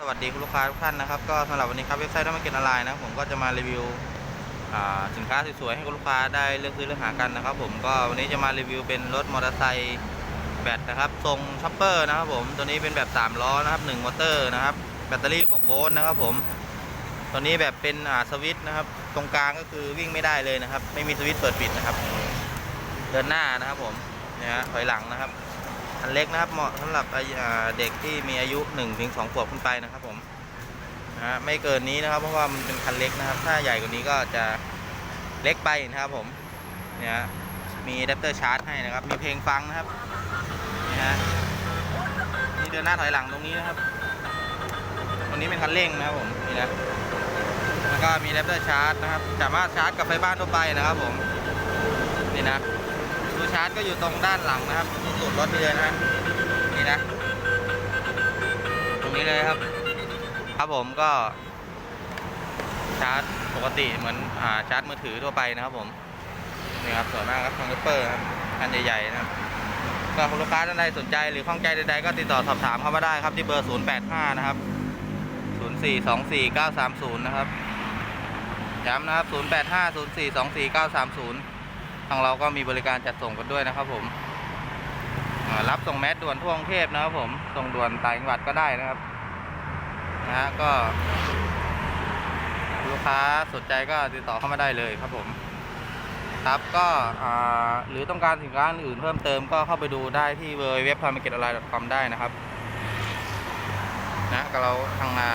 สวัสดีคุณลูกค้าทุกท่านนะครับก็สำหรับวันนี้ครับเว็บไซต์น้ำมันเก็ตออนไลน์นะผมก็จะมารีวิวสินค้าสวยๆให้คุณลูกค้าได้เลือกซื้อเลือกหากันนะครับผมก็วันนี้จะมารีวิวเป็นรถมอเตอร์ไซค์แบตนะครับทรงช็อปเปอร์นะครับผมตัวนี้เป็นแบบ3ล้อนะครับ1มอเตอร์นะครับแบตเตอรี่6โวลต์นะครับผมตัวนี้แบบเป็นสวิตช์นะครับตรงกลางก็คือวิ่งไม่ได้เลยนะครับ ไม่มีสวิตช์เปิดปิดนะครับ เดินหน้านะครับผมเนี่ยฮะถอยหลังนะครับ อันเล็กนะครับ เหมาะสำหรับเด็กที่มีอายุ 1-2ถึงขวบขึ้นไปนะครับผมนะไม่เกินนี้นะครับ เพราะว่ามันเป็นคันเล็กนะครับ ถ้าใหญ่กว่านี้ก็จะเล็กไปนะครับผมเนี่ยมีอะแดปเตอร์ชาร์จให้นะครับ มีเพลงฟังนะครับนี่ฮะนี่เดินหน้าถอยหลังตรงนี้นะครับตรงนี้เป็นคันเร่งนะครับผมนี่นะแล้วก็มีอะแดปเตอร์ชาร์จนะครับ สามารถชาร์จกับไฟบ้านทั่วไปนะครับผมนี่นะูชาร์จก็อยู่ตรงด้านหลังนะครับสุดรถนี่เลยนะนี่นะ ตรงนี้เลยครับ ครับผมก็ ชาร์จปกติเหมือนอ่าชาร์จมือถือทั่วไปนะครับผมนี่ครับสวยมากครับคอนเทปเปอร์ครับอันใหญ่ๆนะครับก็คุณลูกค้าท่านใดสนใจหรือข้องใจใดๆก็ติดต่อสอบถามเข้ามาได้ครับที่เบอร์ 085 นะครับ 0424930 นะครับย้ำนะครับ 0850424930 ทางเราก็มีบริการจัดส่งกันด้วยนะครับ ผมรับส่งแมสด่วนทั่วกรุงเทพนะครับ ผมส่งด่วนต่างจังหวัดก็ได้นะครับนะฮะก็ลูกค้าสนใจก็ติดต่อเข้ามาได้เลยครับผมครับก็หรือต้องการสินค้าอื่นเพิ่มเติมก็เข้าไปดูได้ที่เว็บ t h a m a r k e t o n l i n e c o m ได้นะครับนะก็เราทางา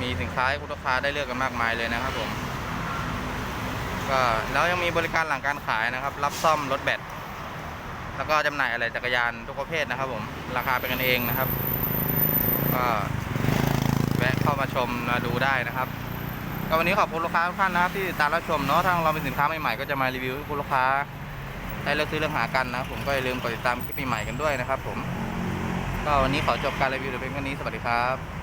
มีสินค้าให้ลูกค้าได้เลือกกันมากมายเลยนะครับผม ก็แล้วยังมีบริการหลังการขายนะครับ รับซ่อมรถแบตแล้วก็จำหน่ายอะไรจักรยานทุกประเภทนะครับ ผมราคาเป็นกันเองนะครับก็แวะเข้ามาชมมาดูได้นะครับก็วันนี้ขอบคุณลูกค้าทุกท่านนะครับที่ติดตามรับชมเนาะถ้าเรามีสินค้าใหม่ๆก็จะมารีวิวให้คุณลูกค้าได้เลือกซื้อเลือกหากันนะผมก็อย่าลืมกดติดตามคลิปใหม่ๆกันด้วยนะครับ ผม ก็วันนี้ขอจบการรีวิวเพียงเท่านี้สวัสดีครับ